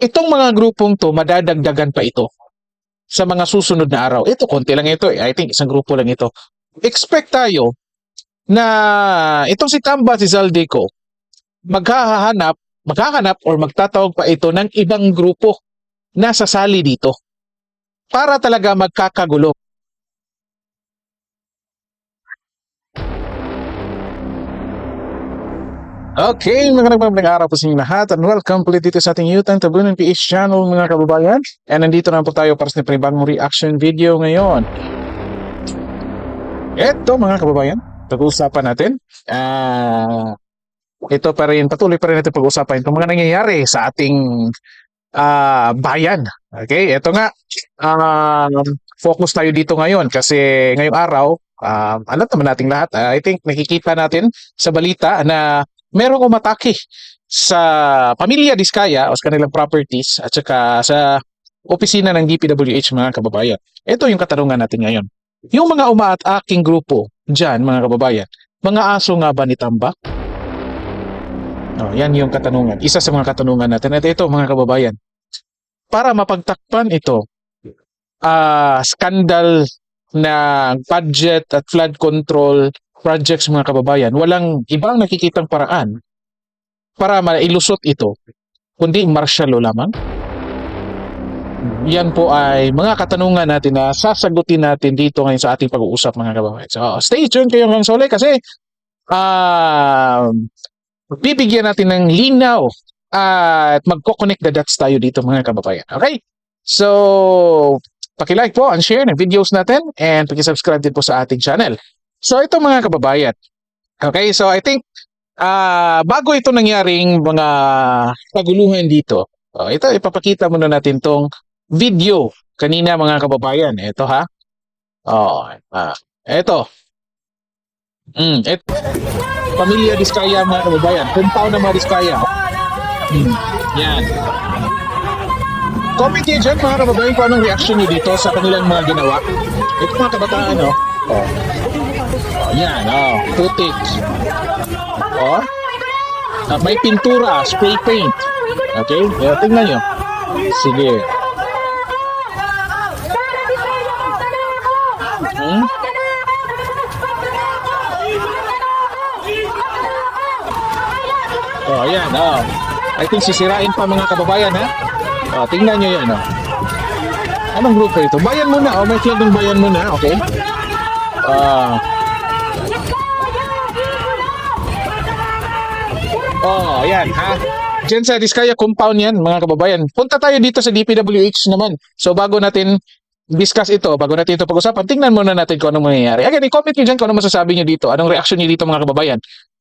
itong mga grupong to, madadagdagan pa ito sa mga susunod na araw. Ito, konti lang ito. eh. I think isang grupo lang ito. Expect tayo na itong si Tamba, si Zaldico, maghahanap, maghahanap or magtatawag pa ito ng ibang grupo na sasali dito para talaga magkakagulo. Okay, mga nagmamaling araw po sa inyo lahat and welcome ulit dito sa ating Yutan Tabunan PH channel mga kababayan. And nandito na po tayo para sa panibagong reaction video ngayon. Ito mga kababayan, pag-uusapan natin. Ah, ito pa rin, patuloy pa rin natin pag-uusapan itong mga nangyayari sa ating ah, bayan. Okay, ito nga, um, focus tayo dito ngayon kasi ngayong araw, um, alam naman nating lahat, ah, I think nakikita natin sa balita na merong umatake sa pamilya Diskaya o sa kanilang properties at saka sa opisina ng DPWH mga kababayan. Ito yung katanungan natin ngayon. Yung mga umaataking grupo dyan mga kababayan, mga aso nga ba ni Tamba? Oh, yan yung katanungan. Isa sa mga katanungan natin. At ito mga kababayan, para mapagtakpan ito, ah skandal na budget at flood control projects mga kababayan, walang ibang nakikitang paraan para mailusot ito, kundi martial law lamang. Yan po ay mga katanungan natin na sasagutin natin dito ngayon sa ating pag-uusap mga kababayan. So, stay tuned kayo hanggang sa kasi ah bibigyan natin ng linaw at magko-connect the dots tayo dito mga kababayan. Okay? So, paki-like po and share ng videos natin and paki-subscribe din po sa ating channel. So ito mga kababayan. Okay, so I think ah bago ito nangyaring mga kaguluhan dito, oh, ito ipapakita muna natin tong video kanina mga kababayan. Ito ha. Oh, ah, ito. Mm, et, Pamilya Diskaya mga kababayan. Compound ng mga Diskaya. Hmm, yan. Comment kayo dyan mga kababayan kung anong reaction nyo dito sa kanilang mga ginawa. Ito mga kabataan, no? Oh. Oh, yan, oh. Putik. Oh. Ah, may pintura, spray paint. Okay? Yeah, tingnan nyo. Sige. Hmm? Oh, yan, oh. I think sisirain pa mga kababayan, ha? Oh, tingnan nyo yan, oh. Anong grupo ito? Bayan muna, oh. May flag ng bayan muna, okay? Ah. Oh, yan, ha? Diyan sa Diskaya compound yan, mga kababayan. Punta tayo dito sa DPWH naman. So, bago natin discuss ito, bago natin ito pag-usapan, tingnan muna natin kung anong mangyayari. Again, i-comment nyo dyan kung ano masasabi nyo dito. Anong reaction nyo dito, mga kababayan.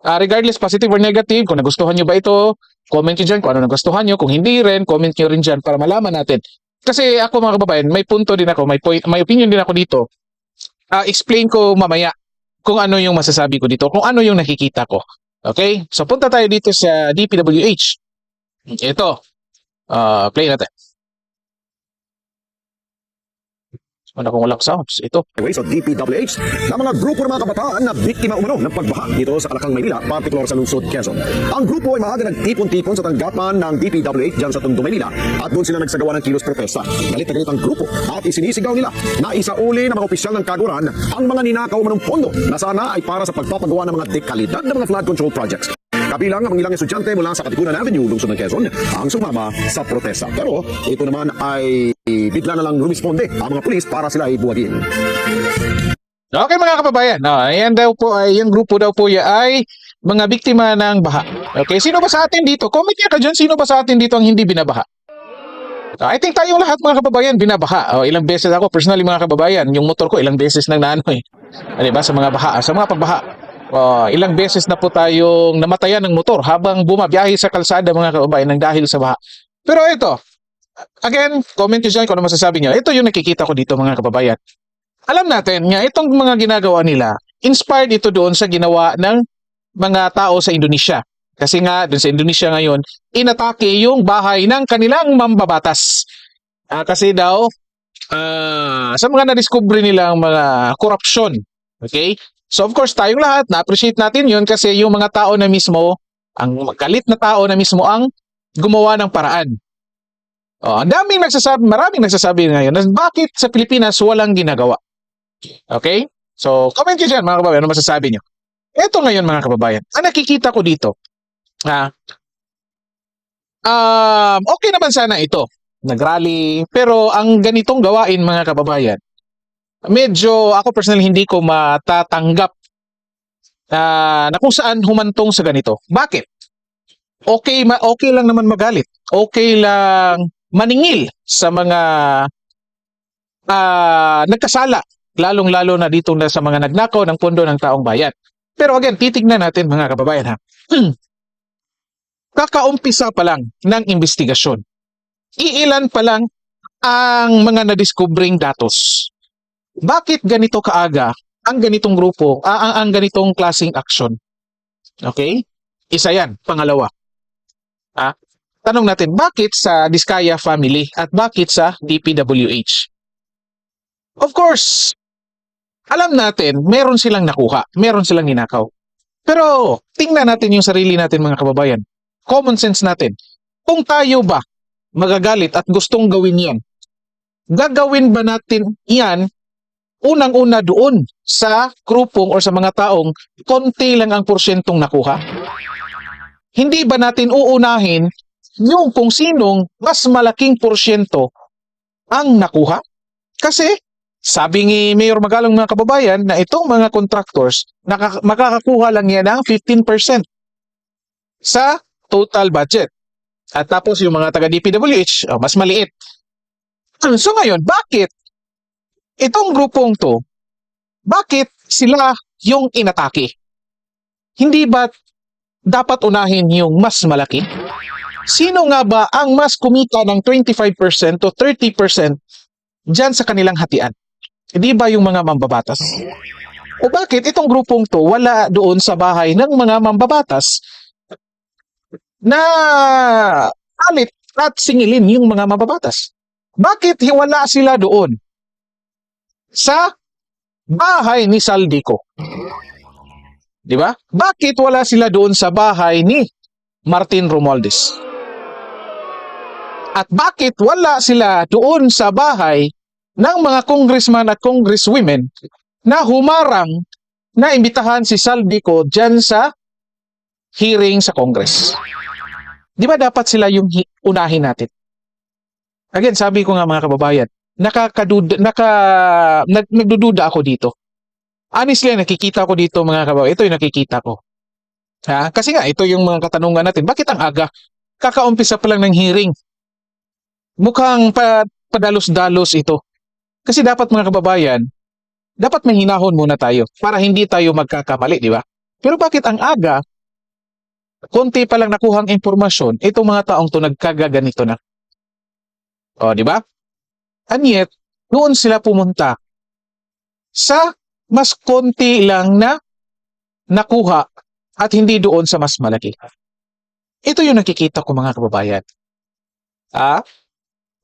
Ah, regardless, positive or negative, kung nagustuhan nyo ba ito, comment nyo dyan kung ano nagustuhan nyo. Kung hindi rin, comment nyo rin dyan para malaman natin. Kasi ako, mga kababayan, may punto din ako, may, point, may opinion din ako dito. Ah, explain ko mamaya kung ano yung masasabi ko dito, kung ano yung nakikita ko. Okay? So, punta tayo dito sa DPWH. Ito. Ah, play natin. Wala kong walang sounds. Ito. Highway sa DPWH na mga grupo ng mga kabataan na biktima umano ng pagbaha dito sa Alakang, Maynila, partikular sa lungsod Quezon. Ang grupo ay maaga nagtipon-tipon sa tanggapan ng DPWH dyan sa Tondo, Maynila at doon sila nagsagawa ng kilos protesta. Galit na ang grupo at isinisigaw nila na isauli ng mga opisyal ng kaguran ang mga ninakaw manong pondo na sana ay para sa pagpapagawa ng mga dekalidad ng mga flood control projects. Kabilang ang ilang estudyante mula sa Katipunan Avenue, lungsod ng Quezon, ang sumama sa protesta. Pero ito naman ay bigla na lang rumisponde ang mga pulis para sila ay buwagin. Okay mga kababayan, no, ayan daw po ay yung grupo daw po ya ay mga biktima ng baha. Okay, sino ba sa atin dito? Comment niya ka dyan, sino ba sa atin dito ang hindi binabaha? So, I think tayong lahat mga kababayan binabaha. O, ilang beses ako, personally mga kababayan, yung motor ko ilang beses nang naano eh. Ah, Di ba? Sa mga baha, sa mga pagbaha. O, ilang beses na po tayong namatayan ng motor habang bumabiyahe sa kalsada mga kababayan ng dahil sa baha. Pero ito, again, comment nyo dyan kung ano masasabi nyo. Ito yung nakikita ko dito mga kababayan alam natin nga itong mga ginagawa nila, inspired ito doon sa ginawa ng mga tao sa Indonesia. Kasi nga, doon sa Indonesia ngayon, inatake yung bahay ng kanilang mambabatas. Ah, kasi daw, ah, sa mga na-discover nilang mga korupsyon. Okay? So of course, tayong lahat, na-appreciate natin yun kasi yung mga tao na mismo, ang galit na tao na mismo ang gumawa ng paraan Oh, ang daming nagsasabi, maraming nagsasabi ngayon na bakit sa Pilipinas walang ginagawa. Okay? So, comment nyo dyan mga kababayan, ano masasabi nyo? Ito ngayon mga kababayan, ang nakikita ko dito, ha, um, okay naman sana ito, nagrally, pero ang ganitong gawain mga kababayan, medyo ako personally hindi ko matatanggap ah, na kung saan humantong sa ganito. Bakit? Okay, ma okay lang naman magalit. Okay lang maningil sa mga ah, nagkasala, lalong-lalo na dito na sa mga nagnakaw ng pondo ng taong bayan. Pero again, titignan natin mga kababayan ha. Kakaumpisa pa lang ng investigasyon. Iilan pa lang ang mga nadiskubring datos. Bakit ganito kaaga ang ganitong grupo, ah, ang, ang ganitong klaseng aksyon? Okay? Isa yan. Pangalawa. Ah, tanong natin, bakit sa Diskaya family at bakit sa DPWH? Of course, alam natin, meron silang nakuha, meron silang ninakaw. Pero tingnan natin yung sarili natin mga kababayan. Common sense natin. Kung tayo ba magagalit at gustong gawin yan, gagawin ba natin yan unang-una doon sa grupong or sa mga taong konti lang ang porsyentong nakuha? Hindi ba natin uunahin yung kung sinong mas malaking porsyento ang nakuha? Kasi sabi ni Mayor Magalong mga kababayan na itong mga contractors naka- makakakuha lang yan ng 15% sa total budget. At tapos yung mga taga DPWH, oh, mas maliit. So ngayon, bakit itong grupong to, bakit sila yung inatake? Hindi ba dapat unahin yung mas malaki? Sino nga ba ang mas kumita ng 25% to 30% dyan sa kanilang hatian? Hindi ba yung mga mambabatas? O bakit itong grupong to wala doon sa bahay ng mga mambabatas na alit at singilin yung mga mambabatas? Bakit wala sila doon sa bahay ni Saldico? Di ba? Bakit wala sila doon sa bahay ni Martin Romualdez? At bakit wala sila doon sa bahay ng mga congressman at congresswomen na humarang na imbitahan si Saldico dyan sa hearing sa Congress? Di ba dapat sila yung hi- unahin natin? Again, sabi ko nga mga kababayan, nakakaduda, naka, nag, nagdududa ako dito. Honestly, nakikita ko dito mga kababayan. Ito yung nakikita ko. Ha? Kasi nga, ito yung mga katanungan natin. Bakit ang aga? Kakaumpisa pa lang ng hearing. Mukhang pa, padalos-dalos ito. Kasi dapat mga kababayan, dapat may hinahon muna tayo para hindi tayo magkakamali, di ba? Pero bakit ang aga, konti pa lang nakuhang impormasyon, itong mga taong to nagkagaganito na. O, di ba? And yet, doon sila pumunta sa mas konti lang na nakuha at hindi doon sa mas malaki. Ito yung nakikita ko mga kababayan. Ah,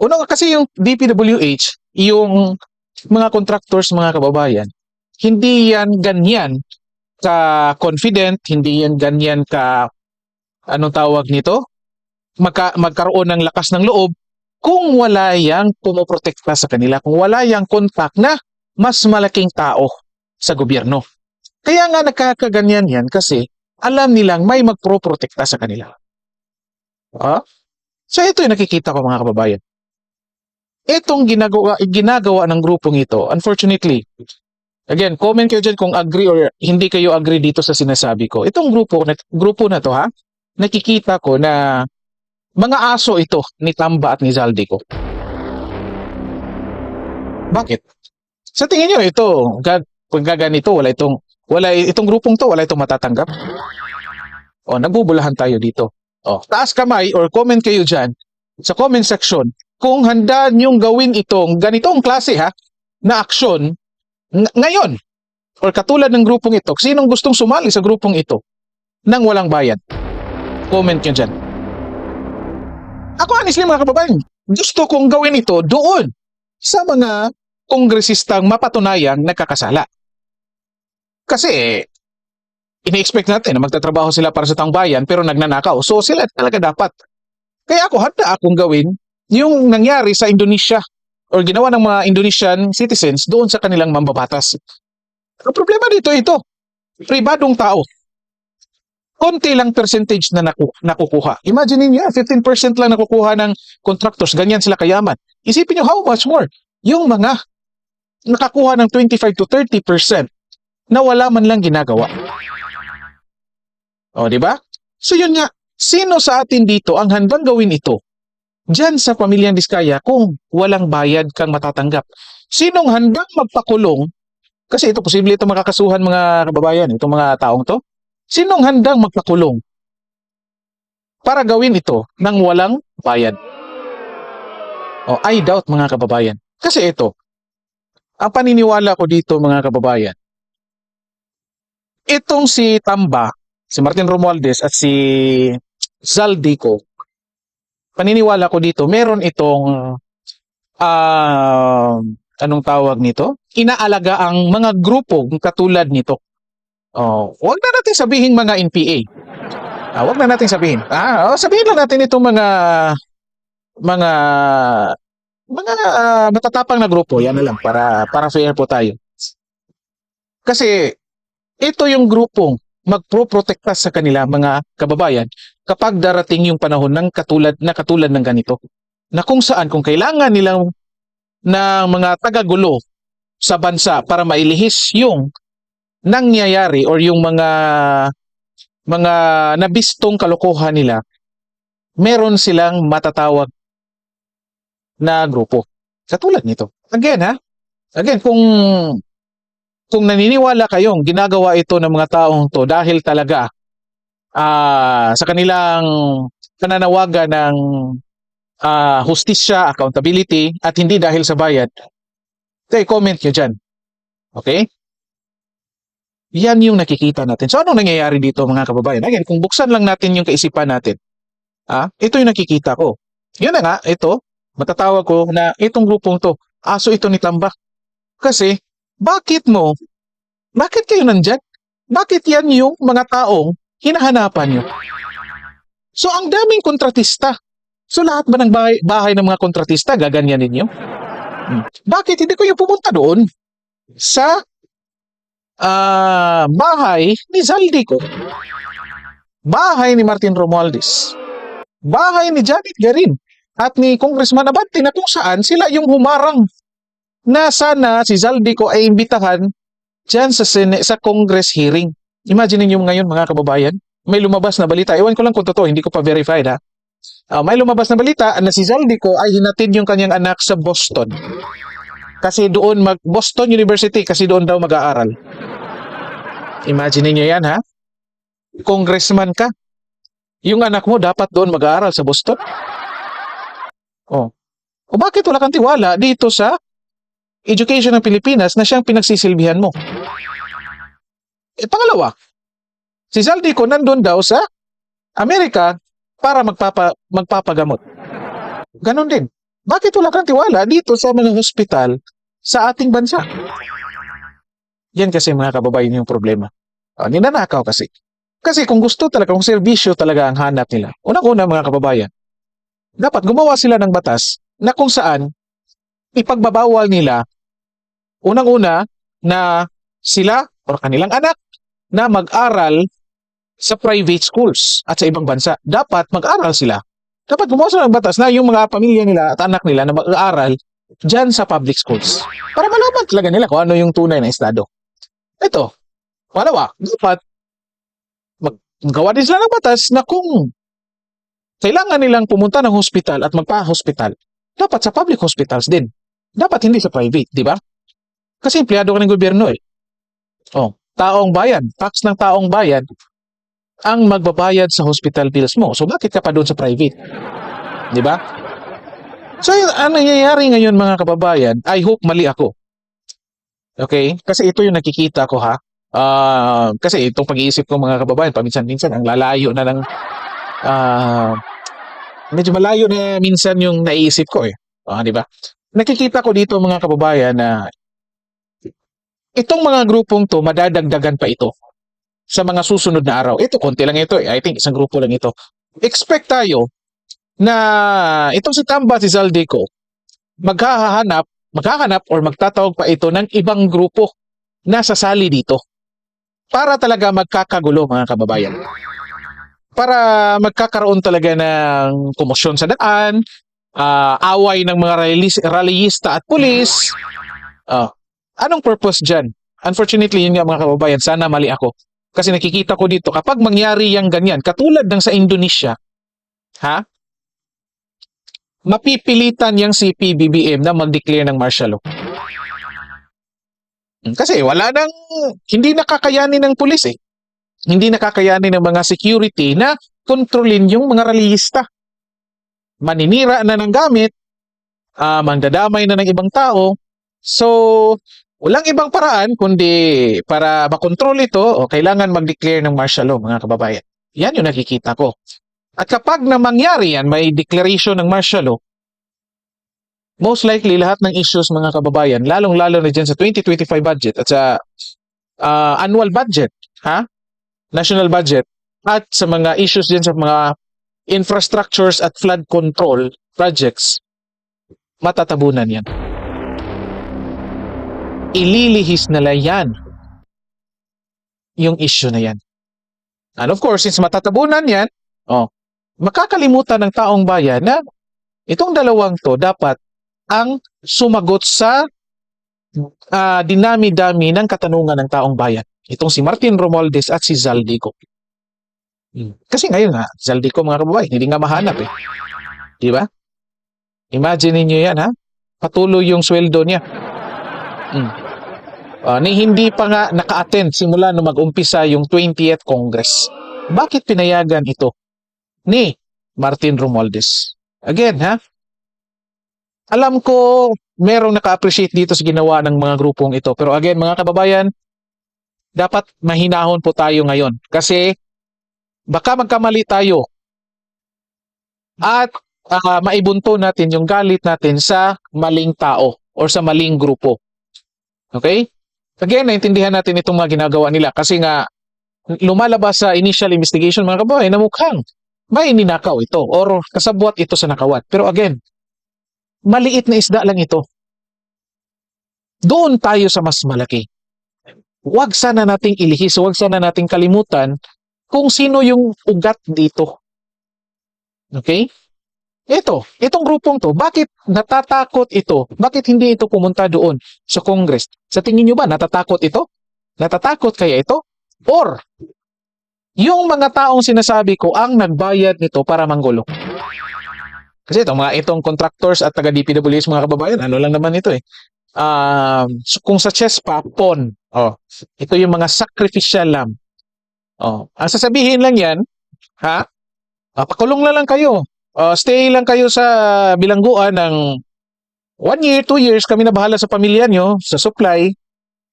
una nga kasi yung DPWH, yung mga contractors mga kababayan, hindi yan ganyan ka confident, hindi yan ganyan ka anong tawag nito? Magka, magkaroon ng lakas ng loob kung wala yang pumoprotekta sa kanila, kung wala yang contact na mas malaking tao sa gobyerno. Kaya nga nagkakaganyan yan kasi alam nilang may magproprotekta sa kanila. Ah? So ito yung nakikita ko mga kababayan. Itong ginagawa, ginagawa ng grupong ito, unfortunately, again, comment kayo dyan kung agree or hindi kayo agree dito sa sinasabi ko. Itong grupo, grupo na to ha, nakikita ko na mga aso ito ni Tamba at ni Zaldico. Bakit? Sa tingin nyo, ito, gaganito, wala itong, wala itong grupong to, wala itong matatanggap. O, nagbubulahan tayo dito. O, taas kamay or comment kayo dyan sa comment section kung handa nyong gawin itong ganitong klase ha, na aksyon ng- ngayon. Or katulad ng grupong ito, sinong gustong sumali sa grupong ito nang walang bayad? Comment nyo dyan. Ako honestly mga kababayan, gusto kong gawin ito doon sa mga kongresistang mapatunayang nagkakasala. Kasi ini-expect natin na magtatrabaho sila para sa taong bayan pero nagnanakaw. So sila talaga dapat. Kaya ako handa akong gawin yung nangyari sa Indonesia or ginawa ng mga Indonesian citizens doon sa kanilang mambabatas. Ang problema dito ito, pribadong tao. Konti lang percentage na naku nakukuha. Imagine niyo, 15% lang nakukuha ng contractors, ganyan sila kayaman. Isipin niyo how much more yung mga nakakuha ng 25 to 30% na wala man lang ginagawa. O, di ba? So yun nga, sino sa atin dito ang handang gawin ito? Diyan sa pamilyang Diskaya kung walang bayad kang matatanggap. Sinong handang magpakulong? Kasi ito, posible ito makakasuhan mga kababayan, itong mga taong to. Sinong handang magpakulong para gawin ito nang walang bayad? O, I doubt mga kababayan. Kasi ito, ang paniniwala ko dito mga kababayan, itong si Tamba, si Martin Romualdez at si Zaldico, paniniwala ko dito, meron itong ah anong tawag nito? Inaalaga ang mga grupo katulad nito. Oh, wag na natin sabihin mga NPA. Ah, wag na natin sabihin. Ah, oh, sabihin lang natin itong mga mga mga ah, matatapang na grupo. Yan na lang para para fair po tayo. Kasi ito yung grupong magproprotekta sa kanila mga kababayan kapag darating yung panahon ng katulad na katulad ng ganito na kung saan kung kailangan nilang ng mga tagagulo sa bansa para mailihis yung nangyayari or yung mga mga nabistong kalokohan nila meron silang matatawag na grupo katulad nito again ha again kung kung naniniwala kayong ginagawa ito ng mga taong to dahil talaga ah sa kanilang pananawagan ng ah hustisya, accountability, at hindi dahil sa bayad, okay, comment nyo dyan. Okay? Yan yung nakikita natin. So, anong nangyayari dito mga kababayan? Again, kung buksan lang natin yung kaisipan natin, ah, ito yung nakikita ko. Yun na nga, ito, matatawag ko na itong grupong to, aso ito ni Tamba. Kasi, bakit mo, bakit kayo nandyan? Bakit yan yung mga taong hinahanapan nyo? So, ang daming kontratista. So, lahat ba ng bahay, bahay ng mga kontratista, gaganyan ninyo? Hmm. Bakit hindi kayo pumunta doon sa ah, bahay ni Zaldico? Bahay ni Martin Romualdez? Bahay ni Janet Garin? At ni Congressman Abante na kung saan sila yung humarang na sana si Zaldico ay imbitahan dyan sa, Sene- sa Congress hearing. Imagine niyo ngayon mga kababayan, may lumabas na balita. Ewan ko lang kung totoo, hindi ko pa verified ha. Ah, may lumabas na balita na si Zaldico ay hinatid yung kanyang anak sa Boston. Kasi doon mag Boston University kasi doon daw mag-aaral. Imagine niyo 'yan ha. Congressman ka. Yung anak mo dapat doon mag-aaral sa Boston. Oh. O bakit wala kang tiwala dito sa education ng Pilipinas na siyang pinagsisilbihan mo? Eh, pangalawa, si Zaldico nandun daw sa Amerika para magpapa, magpapagamot. Ganon din. Bakit wala kang tiwala dito sa mga hospital sa ating bansa? Yan kasi mga kababayan yung problema. Uh, ninanakaw kasi. Kasi kung gusto talaga, kung serbisyo talaga ang hanap nila, unang-una mga kababayan, dapat gumawa sila ng batas na kung saan ipagbabawal nila unang-una na sila o kanilang anak na mag-aral sa private schools at sa ibang bansa. Dapat mag-aral sila. Dapat gumawa sila ng batas na yung mga pamilya nila at anak nila na mag-aaral dyan sa public schools. Para malaman talaga nila kung ano yung tunay na estado. Ito, pangalawa, dapat mag- magawa din sila ng batas na kung kailangan nilang pumunta ng hospital at magpa-hospital, dapat sa public hospitals din. Dapat hindi sa private, di ba? Kasi empleyado ka ng gobyerno eh. Oh, taong bayan, tax ng taong bayan, ang magbabayad sa hospital bills mo. So bakit ka pa doon sa private? 'Di ba? So ang nangyayari ngayon mga kababayan, I hope mali ako. Okay? Kasi ito yung nakikita ko ha. Ah, kasi itong pag-iisip ko mga kababayan, paminsan-minsan ang lalayo na ng ah medyo malayo na minsan yung naiisip ko eh. Ah, 'di ba? Nakikita ko dito mga kababayan na itong mga grupong to madadagdagan pa ito sa mga susunod na araw. Ito, konti lang ito. eh. I think isang grupo lang ito. Expect tayo na itong si Tamba si Zaldico maghahanap, maghahanap or magtatawag pa ito ng ibang grupo na sasali dito para talaga magkakagulo mga kababayan. Para magkakaroon talaga ng komosyon sa daan, ah, away ng mga rallyis- rallyista at pulis. Ah, anong purpose dyan? Unfortunately, yun nga mga kababayan, sana mali ako. Kasi nakikita ko dito, kapag mangyari yung ganyan, katulad ng sa Indonesia, ha? Mapipilitan yung si PBBM na mag-declare ng martial law. Hmm, Kasi wala nang, hindi nakakayanin ng pulis eh. Hindi nakakayanin ng mga security na kontrolin yung mga rallyista. Maninira na ng gamit, ah mandadamay na ng ibang tao. So, walang ibang paraan kundi para makontrol ito, o kailangan mag-declare ng martial law, mga kababayan. Yan yung nakikita ko. At kapag na mangyari yan, may declaration ng martial law, most likely lahat ng issues mga kababayan, lalong-lalo na dyan sa 2025 budget at sa ah, annual budget, ha? National budget, at sa mga issues dyan sa mga infrastructures at flood control projects, matatabunan yan. Ililihis nila yan yung issue na yan. And of course, since matatabunan yan, oh, makakalimutan ng taong bayan na itong dalawang to dapat ang sumagot sa ah, dinami-dami ng katanungan ng taong bayan. Itong si Martin Romualdez at si Zaldico. Hmm. Kasi ngayon nga, Zaldico mga kababayan, hindi nga mahanap eh. Di ba? Imagine niyo yan ha? Patuloy yung sweldo niya. Hmm. Ah, ni hindi pa nga naka-attend simula nung mag-umpisa yung 20th Congress. Bakit pinayagan ito ni Martin Romualdez? Again, ha? Alam ko merong naka-appreciate dito sa ginawa ng mga grupong ito. Pero again, mga kababayan, dapat mahinahon po tayo ngayon. Kasi baka magkamali tayo at ah, maibunto natin yung galit natin sa maling tao or sa maling grupo. Okay? Again, naintindihan natin itong mga ginagawa nila kasi nga lumalabas sa initial investigation mga kababayan na mukhang may ninakaw ito or kasabwat ito sa nakawat. Pero again, maliit na isda lang ito. Doon tayo sa mas malaki. Huwag sana nating ilihis, huwag sana nating kalimutan kung sino yung ugat dito. Okay? Ito, itong grupong to, bakit natatakot ito? Bakit hindi ito pumunta doon sa Congress? Sa tingin nyo ba, natatakot ito? Natatakot kaya ito? Or, yung mga taong sinasabi ko ang nagbayad nito para manggulo. Kasi itong mga itong contractors at taga DPWS mga kababayan, ano lang naman ito eh. Um, kung sa chess pa, pawn. Oh, ito yung mga sacrificial lamb. Oh, ang sasabihin lang yan, ha? Ah, pakulong na lang kayo. Ah, stay lang kayo sa bilangguan ng one year, two years, kami na bahala sa pamilya nyo, sa supply.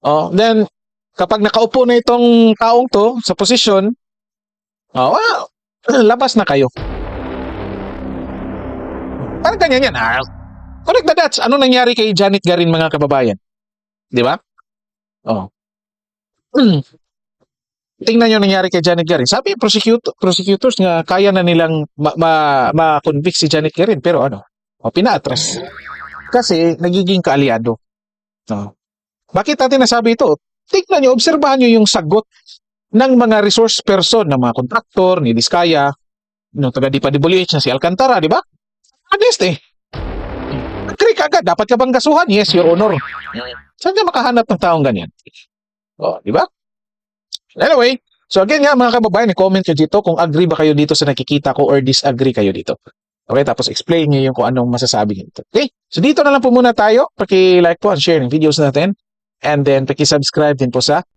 Oh, then, kapag nakaupo na itong taong to sa posisyon, oh, wow, labas na kayo. Parang ganyan yan, ha? Correct the dots. Ano nangyari kay Janet Garin, mga kababayan? Di ba? Oh. Tingnan nyo nangyari kay Janet Garin. Sabi yung prosecut- prosecutors nga kaya na nilang ma- ma- ma-convict si Janet Garin. Pero ano, o, pinaatras. Kasi nagiging kaalyado. No. Bakit natin nasabi ito? Tingnan nyo, obserbahan nyo yung sagot ng mga resource person, ng mga kontraktor, ni Diskaya, no, taga DPWH na si Alcantara, di ba? Honest eh. Ka agad. Dapat ka bang kasuhan? Yes, your honor. Saan ka makahanap ng taong ganyan? Oh, di ba? Anyway, so again nga mga kababayan, i-comment nyo dito kung agree ba kayo dito sa nakikita ko or disagree kayo dito. Okay, tapos explain nyo yung kung anong masasabi nyo dito. Okay, so dito na lang po muna tayo. Paki-like po and share ng videos natin. And then, paki-subscribe din po sa